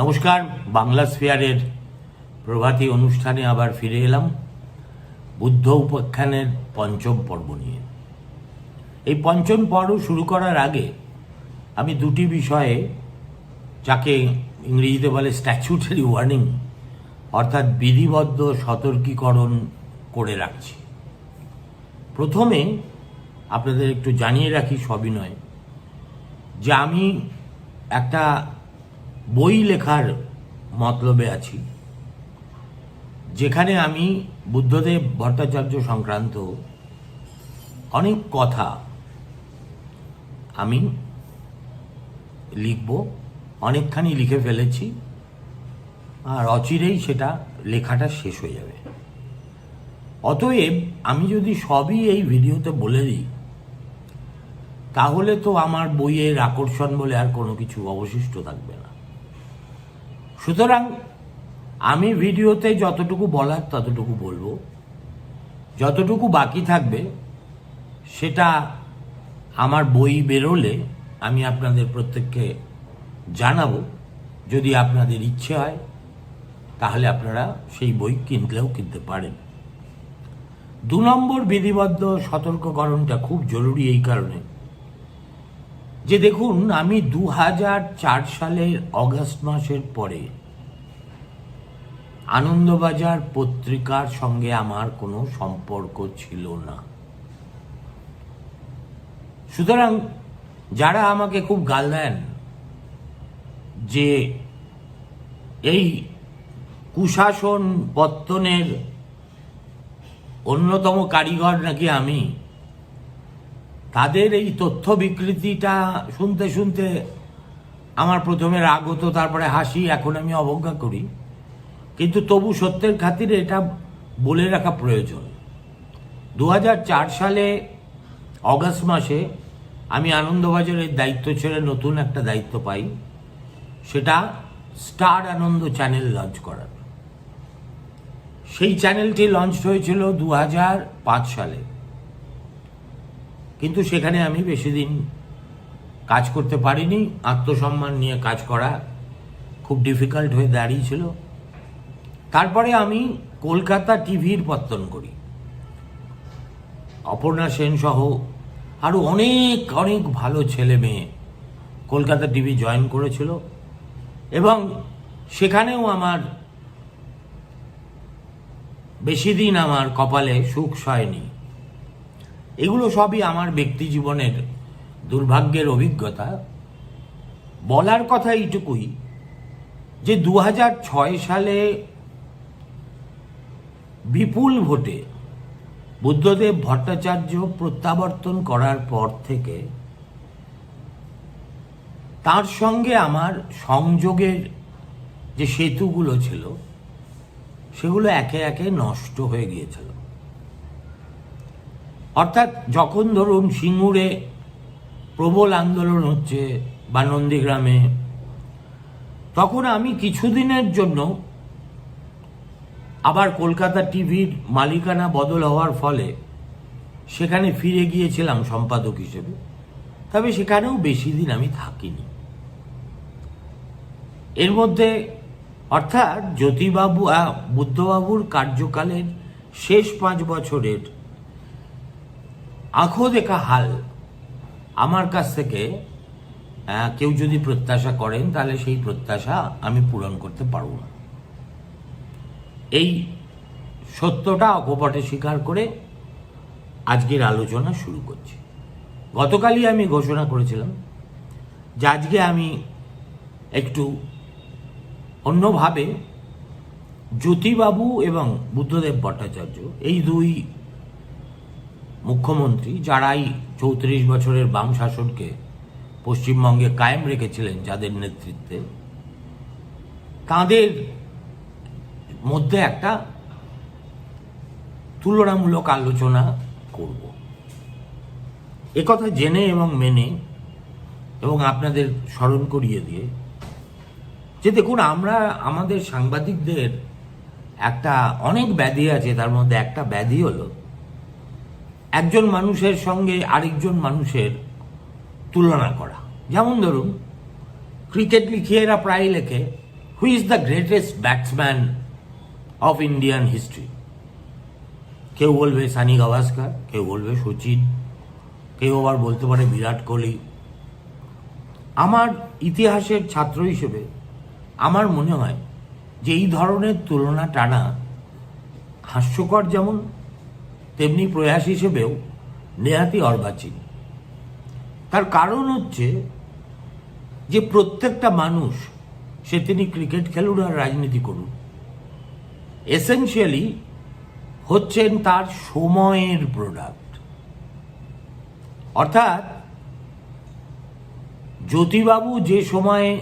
নমস্কার, বাংলা স্ফিয়ারের প্রভাতী অনুষ্ঠানে আবার ফিরে এলাম বুদ্ধ উপাখ্যানের পঞ্চম পর্ব নিয়ে। এই পঞ্চম পর্ব শুরু করার আগে আমি দুটি বিষয়ে, যাকে ইংরেজিতে বলে স্ট্যাচুটারি ওয়ার্নিং অর্থাৎ বিধিবদ্ধ সতর্কীকরণ করে রাখছি। প্রথমে আপনাদের একটু জানিয়ে রাখি সবিনয় যে আমি একটা বই লেখার মতলবে আছি। যেখানে আমি বুদ্ধদেব, ভট্টাচার্য সংক্রান্ত অনেক কথা আমি লিখব, অনেকখানি লিখে ফেলেছি, আর অচিরেই সেটা লেখাটা শেষ হয়ে যাবে। অতএব আমি যদি সবই এই ভিডিওতে বলে দিই, তাহলে তো আমার বইয়ের আকর্ষণ বলে আর কোনো কিছু অবশিষ্ট থাকবে না। সুতরাং আমি ভিডিওতে যতটুকু বলার ততটুকু বলব। যতটুকু বাকি থাকবে, সেটা আমার বই বেরোলে আমি আপনাদের প্রত্যেককে জানাব। যদি আপনাদের ইচ্ছে হয়, তাহলে আপনারা সেই বই কিনলেও কিনতে পারেন। দু নম্বর বিধিবদ্ধ সতর্ককরণটা খুব জরুরি এই কারণে। যে দেখুন, আমি দু সালের অগস্ট মাসের পরে আনন্দবাজার পত্রিকার সঙ্গে আমার কোনো সম্পর্ক ছিল না। সুতরাং যারা আমাকে খুব গাল দেন যে এই কুশাসন পত্তনের অন্যতম কারিগর নাকি আমি তাদের এই তথ্য বিকৃতিটা শুনতে শুনতে আমার প্রথমে রাগ হতো, তারপরে হাসি, এখন আমি অবজ্ঞা করি। কিন্তু তবু সত্যের খাতিরে এটা বলে রাখা প্রয়োজন। দু হাজার চার সালে অগাস্ট মাসে আমি আনন্দবাজারের দায়িত্ব ছেড়ে নতুন একটা দায়িত্ব পাই। সেটা স্টার আনন্দ চ্যানেল লঞ্চ করার। সেই চ্যানেলটি লঞ্চ হয়েছিল দু হাজার পাঁচ সালে। কিন্তু সেখানে আমি বেশি দিন কাজ করতে পারিনি। আত্মসম্মান নিয়ে কাজ করা খুব ডিফিকাল্ট হয়ে দাঁড়িয়েছিল। তারপরে আমি কলকাতা টিভির পত্তন করি। অপর্ণা সেন সহ আরও অনেক অনেক ভালো ছেলে মেয়ে কলকাতা টিভি জয়েন করেছিল এবং সেখানেও আমার বেশি দিন আমার কপালে সুখ সয়নি। এগুলো সবই আমার ব্যক্তি জীবনের দুর্ভাগ্যের অভিজ্ঞতা। বলার কথা এইটুকুই যে দু হাজার ছয় সালে বিপুল ভোটে বুদ্ধদেব ভট্টাচার্য প্রত্যাবর্তন করার পর থেকে তার সঙ্গে আমার সংযোগের যে সেতুগুলো ছিল, সেগুলো একে একে নষ্ট হয়ে গিয়েছিল। অর্থাৎ যখন ধরুন সিঙ্গুরে প্রবল আন্দোলন হচ্ছে বা নন্দীগ্রামে তখন আমি কিছুদিনের জন্য আবার কলকাতা টিভির মালিকানা বদল হওয়ার ফলে সেখানে ফিরে গিয়েছিলাম সম্পাদক হিসেবে। তবে সেখানেও বেশি দিন আমি থাকিনি। এর মধ্যে অর্থাৎ জ্যোতিবাবু বুদ্ধবাবুর কার্যকালের শেষ পাঁচ বছরের আঁখো দেখা হাল। আমার কাছ থেকে কেউ যদি প্রত্যাশা করেন, তাহলে সেই প্রত্যাশা আমি পূরণ করতে পারব না। এই সত্যটা অকপটে স্বীকার করে আজকের আলোচনা শুরু করছি। গতকালই আমি ঘোষণা করেছিলাম যে আজকে আমি একটু অন্যভাবে জ্যোতিবাবু এবং বুদ্ধদেব ভট্টাচার্য, এই দুই মুখ্যমন্ত্রী, যারাই চৌত্রিশ বছরের বাম শাসনকে পশ্চিমবঙ্গে কায়েম রেখেছিলেন যাদের নেতৃত্বে, তাদের মধ্যে একটা তুলনামূলক আলোচনা করব। একথা জেনে এবং মেনে এবং আপনাদের স্মরণ করিয়ে দিয়ে যে দেখুন, আমরা আমাদের সাংবাদিকদের একটা অনেক ব্যাধি আছে, তার মধ্যে একটা ব্যাধি হলো একজন মানুষের সঙ্গে আরেকজন মানুষের তুলনা করা। যেমন ধরুন, ক্রিকেট লিখিয়েরা প্রায় লেখে who is the greatest batsman of Indian history কেউ বলবে সানি গাভাস্কার, কেউ বলবে সচিন, কেউ আবার বলতে পারে বিরাট কোহলি। আমার ইতিহাসের ছাত্র হিসেবে আমার মনে হয় যে এই ধরনের তুলনা টানা হাস্যকর যেমন তেমনি প্রয়াস হিসেবেও নেহাতি অর্বাচীন। তার কারণ হচ্ছে যে প্রত্যেকটা মানুষ, সে তিনি ক্রিকেট খেলুন আর রাজনীতি করুন। এসেনশিয়ালি হচ্ছেন তার সময়ের প্রোডাক্ট অর্থাৎ জ্যোতিবাবু যে সময়ে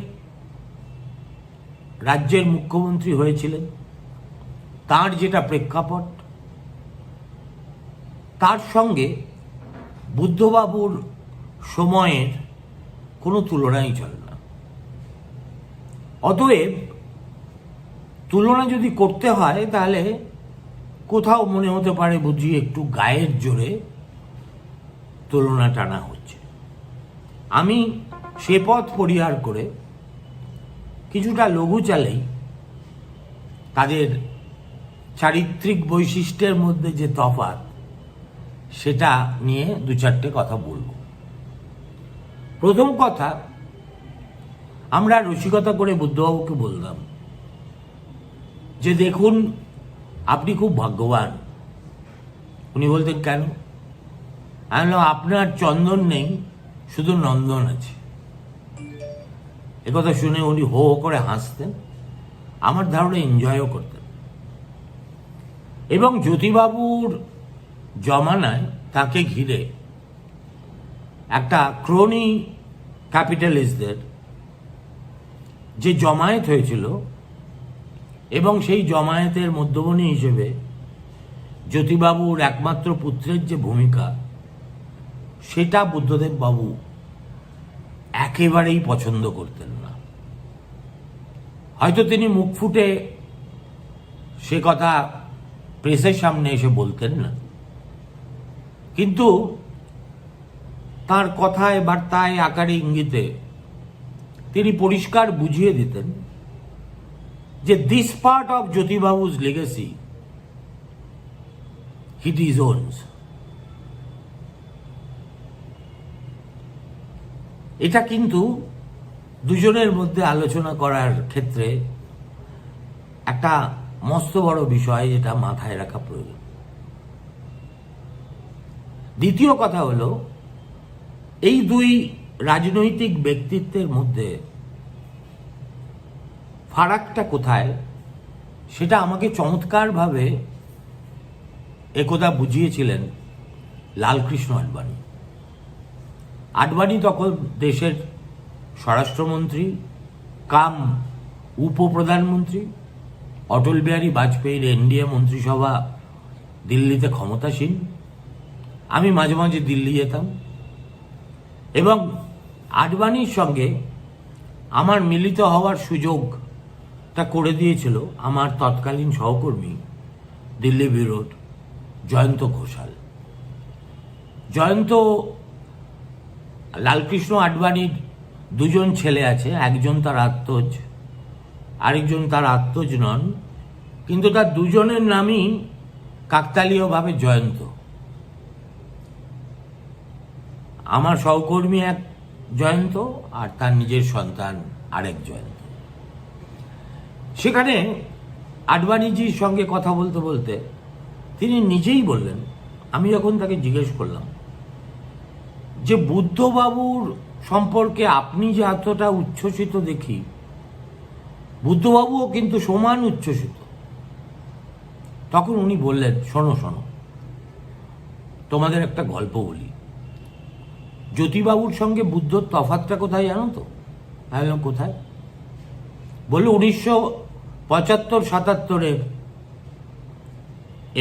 রাজ্যের মুখ্যমন্ত্রী হয়েছিলেন, তার যেটা প্রেক্ষাপট তার সঙ্গে বুদ্ধবাবুর সময়ের কোনো তুলনাই চলে না। অতএব তুলনা যদি করতে হয়, তাহলে কোথাও মনে হতে পারে বুঝি একটু গায়ের জোরে তুলনা টানা হচ্ছে। আমি সে পথ পরিহার করে কিছুটা লঘু চালেই তাদের চারিত্রিক বৈশিষ্ট্যের মধ্যে যে তফাৎ সেটা নিয়ে দু চারটে কথা বলব। প্রথম কথা, আমরা রসিকতা করে বুদ্ধবাবুকে বললাম যে, দেখুন, আপনি খুব ভাগ্যবান। উনি বলতেন, কেন? আমি আপনার চন্দন নেই, শুধু নন্দন আছে। একথা শুনে উনি হো হো করে হাসতেন, আমার ধারণা এনজয়ও করতেন। এবং জ্যোতিবাবুর জমানায় তাকে ঘিরে একটা ক্রোনি ক্যাপিটালিস্টদের যে জমায়েত হয়েছিল এবং সেই জমায়েতের মধ্যমণি হিসেবে জ্যোতিবাবুর একমাত্র পুত্রের যে ভূমিকা, সেটা বুদ্ধদেব বাবু একেবারেই পছন্দ করতেন না। হয়তো তিনি মুখ ফুটে সে কথা প্রেসের সামনে এসে বলতেন না। কিন্তু তার কথায়, বার্তায়, আকারে, ইঙ্গিতে তিনি পরিষ্কার বুঝিয়ে দিতেন যে this part of Jyotibabu's legacy hit is owns এটা কিন্তু দুজনের মধ্যে আলোচনা করার ক্ষেত্রে একটা মস্ত বড় বিষয় যেটা মাথায় রাখা প্রয়োজন। দ্বিতীয় কথা হলো, এই দুই রাজনৈতিক ব্যক্তিত্বের মধ্যে ফারাকটা কোথায় সেটা আমাকে চমৎকারভাবে একদা বুঝিয়েছিলেন লালকৃষ্ণ আডবাণী। আডবাণী তখন দেশের স্বরাষ্ট্রমন্ত্রী, কাম উপপ্রধানমন্ত্রী, অটল বিহারী বাজপেয়ীর এনডিএ মন্ত্রিসভা দিল্লিতে ক্ষমতাসীন আমি মাঝে মাঝে দিল্লি যেতাম। এবং আডবাণীর সঙ্গে আমার মিলিত হওয়ার সুযোগটা করে দিয়েছিল আমার তৎকালীন সহকর্মী, দিল্লি বিরোধ জয়ন্ত ঘোষাল। জয়ন্ত, লালকৃষ্ণ আডবাণীর দুজন ছেলে আছে, একজন তার আত্মজ, আরেকজন তার আত্মজ নন, কিন্তু তার দুজনের নামই কাকতালীয়ভাবে জয়ন্ত। আমার সহকর্মী এক জয়ন্ত আর তার নিজের সন্তান আরেক জয়ন্ত। সেখানে আডবাণীজির সঙ্গে কথা বলতে বলতে তিনি নিজেই বললেন, আমি যখন তাকে জিজ্ঞেস করলাম যে, বুদ্ধবাবুর সম্পর্কে আপনি যে এতটা উচ্ছ্বসিত দেখি, বুদ্ধবাবুও কিন্তু সমান উচ্ছ্বসিত। তখন উনি বললেন, শোনো শোনো, তোমাদের একটা গল্প বলি। জ্যোতিবাবুর সঙ্গে বুদ্ধর তফাতটা কোথায় জানো তো? আমি কোথায়? বলল উনিশশো পঁচাত্তর সাতাত্তরের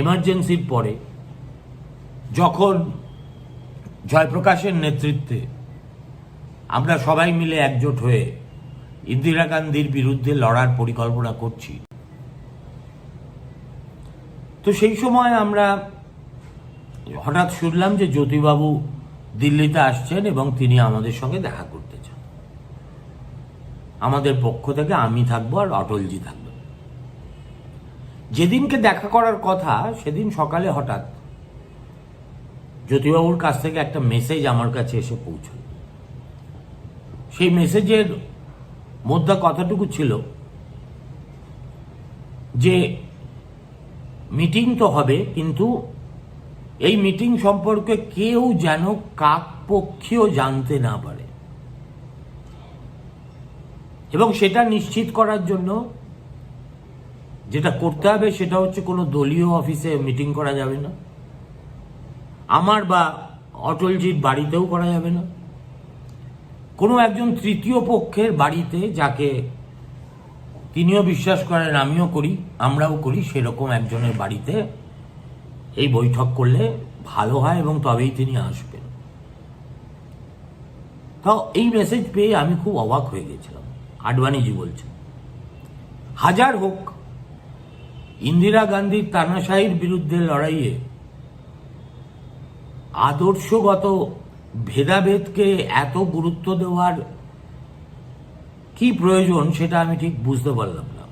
এমার্জেন্সির পরে যখন জয়প্রকাশের নেতৃত্বে আমরা সবাই মিলে একজোট হয়ে ইন্দিরা গান্ধীর বিরুদ্ধে লড়ার পরিকল্পনা করছি, তো সেই সময় আমরা হঠাৎ শুনলাম যে জ্যোতিবাবু দিল্লিতে আসছেন এবং তিনি আমাদের সঙ্গে দেখা করতে চান। আমাদের পক্ষ থেকে আমি থাকব আর অটলজি থাকবে যেদিনকে দেখা করার কথা, সেদিন সকালে হঠাৎ জ্যোতিবাবুর কাছ থেকে একটা মেসেজ আমার কাছে এসে পৌঁছল। সেই মেসেজের মধ্যে কথাটুকু ছিল যে মিটিং তো হবে, কিন্তু এই মিটিং সম্পর্কে কেউ যেন কাক পক্ষীয় জানতে না পারে। এবং সেটা নিশ্চিত করার জন্য যেটা করতে হবে সেটা হচ্ছে কোনো দলীয় অফিসে মিটিং করা যাবে না। আমার বা অটলজির বাড়িতেও করা যাবে না। কোনো একজন তৃতীয় পক্ষের বাড়িতে যাকে তিনিও বিশ্বাস করেন আমিও করি, আমরাও করি, সেরকম একজনের বাড়িতে এই বৈঠক করলে ভালো হয় এবং তবেই তিনি আসবেন। তো এই মেসেজ পেয়ে আমি খুব অবাক হয়ে গেছিলাম, আডবাণীজি বলছেন। হাজার হোক, ইন্দিরা গান্ধীর তানাশাহির বিরুদ্ধে লড়াইয়ে আদর্শগত ভেদাভেদকে এত গুরুত্ব দেওয়ার কি প্রয়োজন সেটা আমি ঠিক বুঝতে পারলাম না।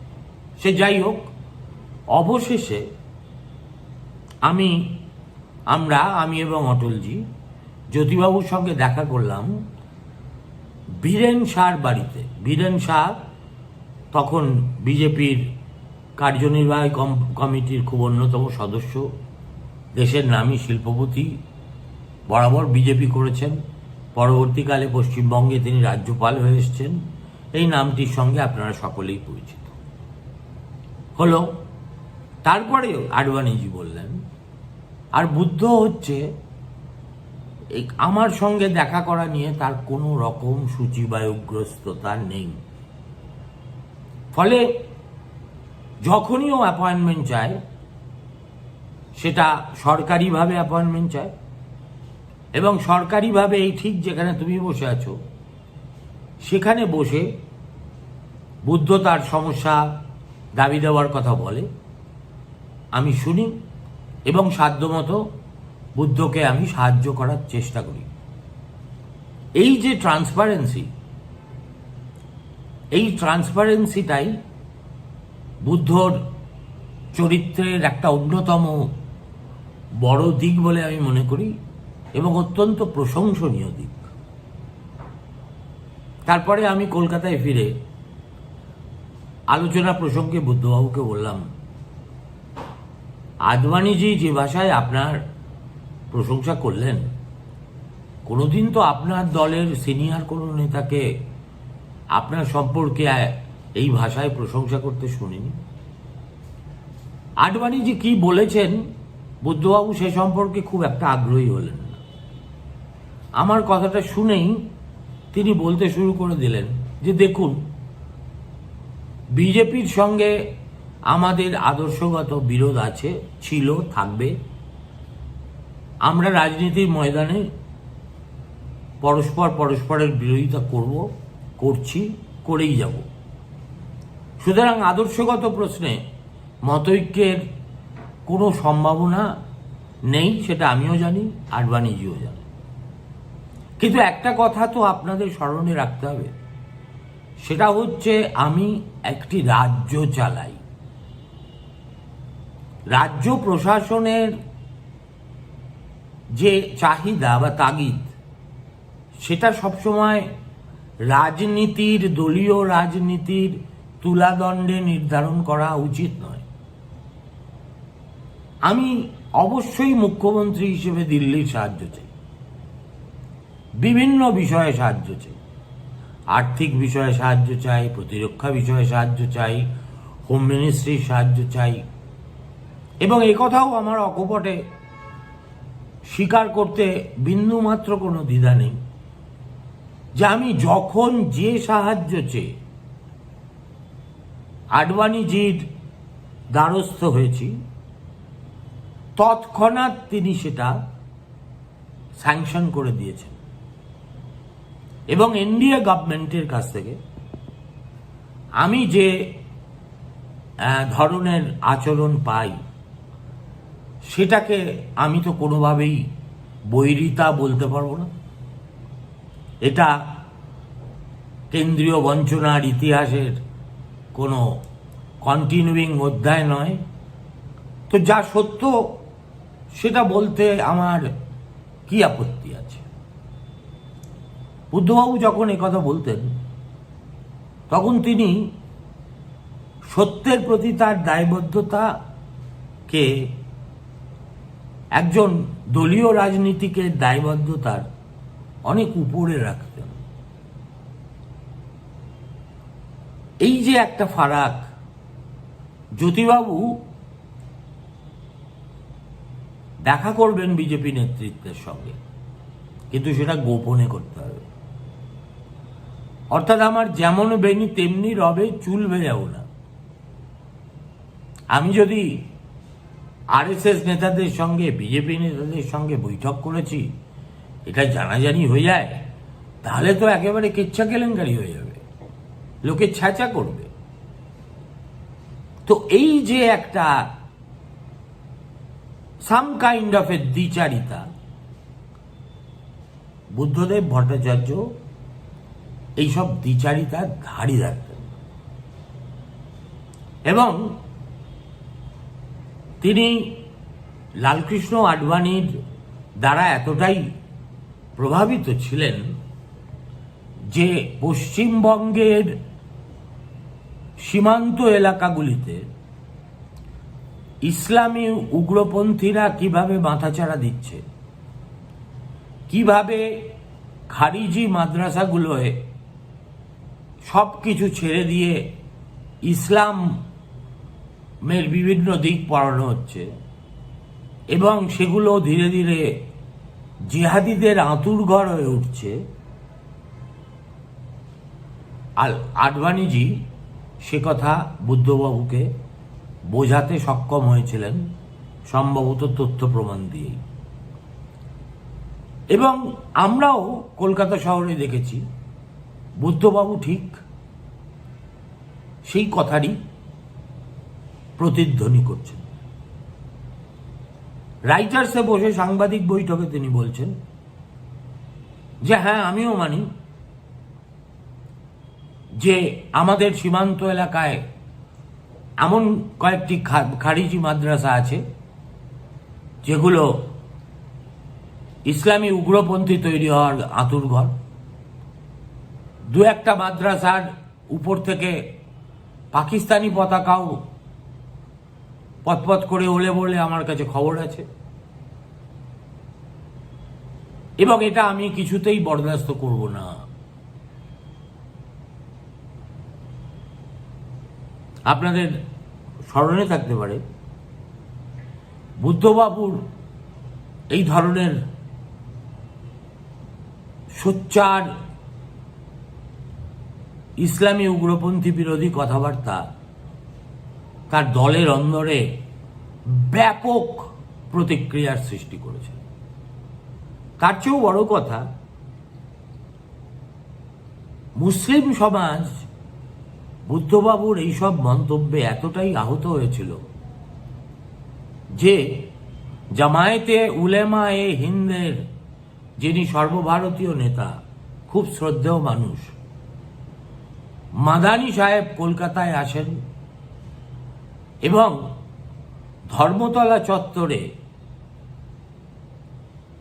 সে যাই হোক, অবশেষে আমি, আমরা, আমি এবং অটলজি, জ্যোতিবাবুর সঙ্গে দেখা করলাম বীরেন শাহর বাড়িতে। বীরেন শাহ তখন বিজেপির কার্যনির্বাহী কমিটির খুব অন্যতম সদস্য, দেশের নামী শিল্পপতি, বরাবর বিজেপি করেছেন। পরবর্তীকালে পশ্চিমবঙ্গে তিনি রাজ্যপাল হয়ে এসেছেন। এই নামটির সঙ্গে আপনারা সকলেই পরিচিত। হলো তারপরে আডবাণীজি বললেন আর বুদ্ধ হচ্ছে আমার সঙ্গে দেখা করা নিয়ে তার কোনো রকম সূচিবায়ুগ্রস্ততা নেই। ফলে যখনই ও অ্যাপয়েন্টমেন্ট চায়, সেটা সরকারিভাবে অ্যাপয়েন্টমেন্ট চায় এবং সরকারিভাবে এই ঠিক যেখানে তুমি বসে আছো, সেখানে বসে বুদ্ধ তার সমস্যা দাবি দেওয়ার কথা বলে। আমি শুনি এবং সাধ্যমতো বুদ্ধকে আমি সাহায্য করার চেষ্টা করি। এই যে ট্রান্সপারেন্সি এই ট্রান্সপারেন্সিটাই বুদ্ধর চরিত্রের একটা অন্যতম বড় দিক বলে আমি মনে করি এবং অত্যন্ত প্রশংসনীয় দিক। তারপরে আমি কলকাতায় ফিরে আলোচনা প্রসঙ্গে বুদ্ধবাবুকে বললাম আদবানিজি যে ভাষায় আপনার প্রশংসা করলেন, কোনোদিন তো আপনার দলের সিনিয়র কোনো নেতাকে আপনার সম্পর্কে এই ভাষায় প্রশংসা করতে শুনিনি? আডবাণীজি কি বলেছেন, বুদ্ধবাবু সে সম্পর্কে খুব একটা আগ্রহী হলেন না। আমার কথাটা শুনেই তিনি বলতে শুরু করে দিলেন যে দেখুন, বিজেপির সঙ্গে আমাদের আদর্শগত বিরোধ আছে, ছিল, থাকবে। আমরা রাজনীতির ময়দানে পরস্পর পরস্পরের বিরোধিতা করব, করছি, করেই যাব। সুতরাং আদর্শগত প্রশ্নে মতৈক্যের কোনো সম্ভাবনা নেই, সেটা আমিও জানি আডবাণীজিও জানে। কিন্তু একটা কথা তো আপনাদের স্মরণে রাখতে হবে, সেটা হচ্ছে আমি একটি রাজ্য চালাই। রাজ্য প্রশাসনের যে চাহিদা বা তাগিদ, সেটা সবসময় রাজনীতির, দলীয় রাজনীতির তুলাদণ্ডে নির্ধারণ করা উচিত নয়। আমি অবশ্যই মুখ্যমন্ত্রী হিসেবে দিল্লির সাহায্য চাই। বিভিন্ন বিষয়ে সাহায্য চাই। আর্থিক বিষয়ে সাহায্য চাই, প্রতিরক্ষা বিষয়ে সাহায্য চাই, হোম মিনিস্ট্রির সাহায্য চাই এবং কথাও আমার অকপটে স্বীকার করতে বিন্দুমাত্র কোনো দ্বিধা নেই যে আমি যখন যে সাহায্য চেয়ে আডবাণীজির দ্বারস্থ হয়েছি, তৎক্ষণাৎ তিনি সেটা স্যাংশন করে দিয়েছেন। এবং এনডিএ গভর্নমেন্টের কাছ থেকে আমি যে ধরনের আচরণ পাই সেটাকে আমি তো কোনোভাবেই বৈরিতা বলতে পারব না। এটা কেন্দ্রীয় বঞ্চনার ইতিহাসের কোনো কন্টিনিউইং অধ্যায় নয়। তো যা সত্য, সেটা বলতে আমার কি আপত্তি আছে? বুদ্ধবাবু যখন কথা বলতেন, তখন তিনি সত্যের প্রতি তার দায়বদ্ধতাকে একজন দলীয় রাজনীতিকে দায়বদ্ধতার অনেক উপরে রাখতেন এই যে একটা ফারাক, জ্যোতিবাবু দেখা করবেন বিজেপি নেতৃত্বের সঙ্গে, কিন্তু সেটা গোপনে করতে হবে। অর্থাৎ আমার যেমন বেনি তেমনি রবে চুল ভেজাও না। আমি যদি আরএসএস নেতাদের সঙ্গে, বিজেপি নেতাদের সঙ্গে বৈঠক করেছি, এটা জানাজানি হয়ে যায়, তাহলে তো একেবারে কেচ্ছা কেলেঙ্কারি হয়ে যাবে, লোকে ছ্যাঁচা করবে। তো এই যে একটা সাম কাইন্ড অফ এ দ্বিচারিতা, বুদ্ধদেব ভট্টাচার্য এইসব দ্বিচারিতার ধারী রাখতেন এবং তিনি লালকৃষ্ণ আডবাণীর দ্বারা এতটাই প্রভাবিত ছিলেন যে পশ্চিমবঙ্গের সীমান্ত এলাকাগুলিতে ইসলামী উগ্রপন্থীরা কীভাবে মাথাচাড়া দিচ্ছে, কীভাবে খারিজি মাদ্রাসাগুলোয় সব কিছু ছেড়ে দিয়ে ইসলামের বিভিন্ন দিক পড়ানো হচ্ছে। এবং সেগুলো ধীরে ধীরে জিহাদিদের আঁতুর ঘর হয়ে উঠছে। আর আডবাণীজি সে কথা বুদ্ধবাবুকে বোঝাতে সক্ষম হয়েছিলেন সম্ভবত তথ্য প্রমাণ দিয়েই। এবং আমরাও কলকাতা শহরে দেখেছি, বুদ্ধবাবু ঠিক সেই কথারই প্রতিধ্বনি করছেন। রাইটার্সে বসে সাংবাদিক বৈঠকে তিনি বলছেন যে হ্যাঁ আমিও মানি যে, আমাদের সীমান্ত এলাকায় এমন কয়েকটি খারিজি মাদ্রাসা আছে যেগুলো ইসলামী উগ্রপন্থী তৈরি হওয়ার আতুর ঘর। দু একটা মাদ্রাসার উপর থেকে পাকিস্তানি পতাকাও পথপথ করে ওলে বলে আমার কাছে খবর আছে। এবং এটা আমি কিছুতেই বরদাস্ত করব না। আপনাদের স্মরণে থাকতে পারে, বুদ্ধবাবুর এই ধরনের সোচ্চার ইসলামী উগ্রপন্থী বিরোধী কথাবার্তা তার দলের অন্দরে ব্যাপক প্রতিক্রিয়ার সৃষ্টি করেছে। তার চেয়েও বড় কথা, মুসলিম সমাজ বুদ্ধবাবুর এইসব মন্তব্যে এতটাই আহত হয়েছিল যে জামায়াতে উলেমা এ হিন্দের যিনি সর্বভারতীয় নেতা, খুব শ্রদ্ধেয় মানুষ, মাদানি সাহেব কলকাতায় আসেন। এবং ধর্মতলা চত্বরে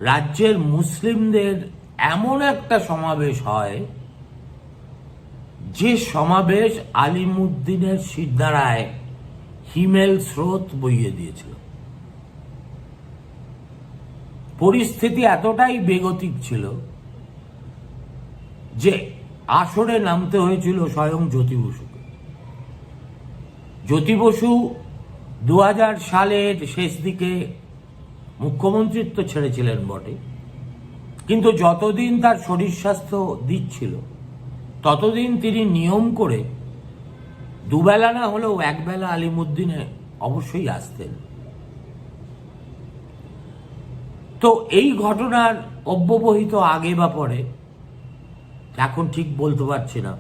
রাজ্যের মুসলিমদের এমন একটা সমাবেশ হয়, যে সমাবেশ আলিমুদ্দিনের সিদ্ধারায় হিমেল স্রোত বইয়ে দিয়েছিল। পরিস্থিতি এতটাই বেগতিক ছিল যে আসরে নামতে হয়েছিল স্বয়ং জ্যোতি বসুকে জ্যোতি বসু দু সালের শেষ দিকে মুখ্যমন্ত্রিত্ব ছেড়েছিলেন বটে। কিন্তু যতদিন তার শরীর স্বাস্থ্য দিচ্ছিল, ততদিন তিনি নিয়ম করে দুবেলা না হলেও একবেলা আলিমুদ্দিনে অবশ্যই আসতেন। তো এই ঘটনার অব্যবহিত আগে বা পরে, এখন ঠিক বলতে পারছি না।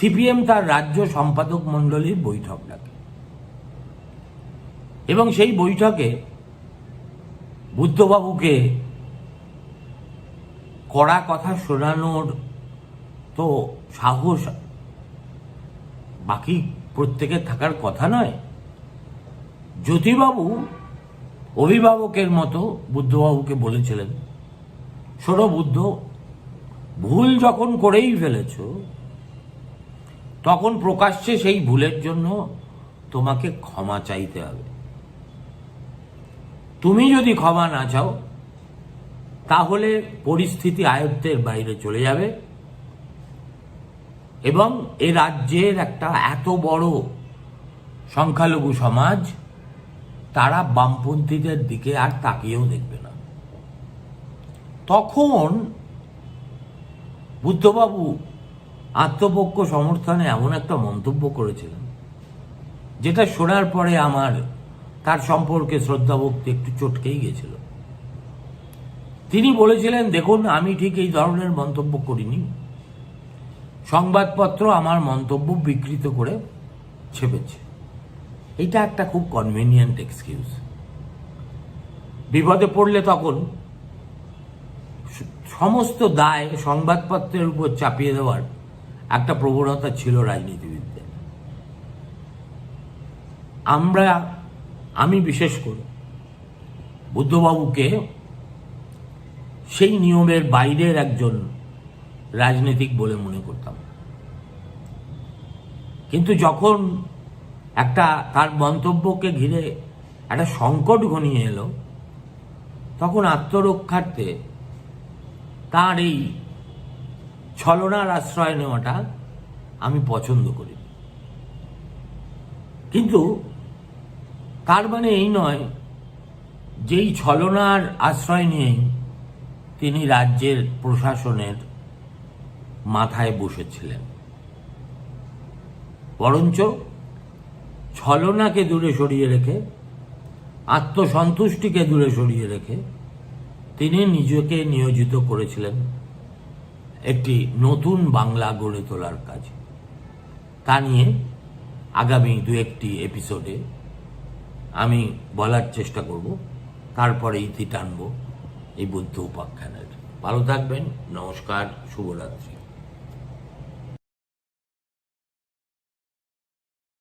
সিপিএম তার রাজ্য সম্পাদক মণ্ডলীর বৈঠক ডাকে। এবং সেই বৈঠকে বুদ্ধবাবুকে কড়া কথা শোনানোর তো সাহস বাকি প্রত্যেকের থাকার কথা নয়। জ্যোতিবাবু অভিভাবকের মতো বুদ্ধবাবুকে বলেছিলেন, শোনো বুদ্ধ, ভুল যখন করেই ফেলেছ তখন প্রকাশ্যে সেই ভুলের জন্য তোমাকে ক্ষমা চাইতে হবে। তুমি যদি ক্ষমা না চাও, তাহলে পরিস্থিতি আয়ত্তের বাইরে চলে যাবে এবং এ রাজ্যের একটা এত বড় সংখ্যালঘু সমাজ তারা বামপন্থীদের দিকে আর তাকিয়েও দেখবে না। তখন বুদ্ধবাবু আত্মপক্ষ সমর্থনে এমন একটা মন্তব্য করেছিলেন, যেটা শোনার পরে আমার তার সম্পর্কে শ্রদ্ধাভক্তি একটু চটকেই গেছিল। তিনি বলেছিলেন, দেখুন, আমি ঠিক এই ধরনের মন্তব্য করিনি। সংবাদপত্র আমার মন্তব্য বিকৃত করে ছেপেছে। এটা একটা খুব কনভেনিয়েন্ট এক্সকিউজ বিপদে পড়লে তখন সমস্ত দায় সংবাদপত্রের উপর চাপিয়ে দেওয়ার একটা প্রবণতা ছিল রাজনীতিবিদদের। আমরা, আমি বিশেষ করে, বুদ্ধবাবুকে সেই নিয়মের বাইরের একজন রাজনীতিক বলে মনে করতাম। কিন্তু যখন একটা, তার মন্তব্যকে ঘিরে একটা সংকট ঘনিয়ে এলো, তখন আত্মরক্ষার্থে তার এই ছলনার আশ্রয় নেওয়াটা আমি পছন্দ করি। কিন্তু তার মানে এই নয়, যেই ছলনার আশ্রয় নিয়েই তিনি রাজ্যের প্রশাসনের মাথায় বসেছিলেন। বরঞ্চ ছলনাকে দূরে সরিয়ে রেখে, আত্মসন্তুষ্টিকে দূরে সরিয়ে রেখে তিনি নিজেকে নিয়োজিত করেছিলেন। একটি নতুন বাংলা গড়ে তোলার কাজ। তা নিয়ে আগামী দু একটি এপিসোডে আমি বলার চেষ্টা করব তারপরে ইতি টানব এই বুদ্ধ উপাখ্যানের। ভালো থাকবেন, নমস্কার, শুভরাত্রি।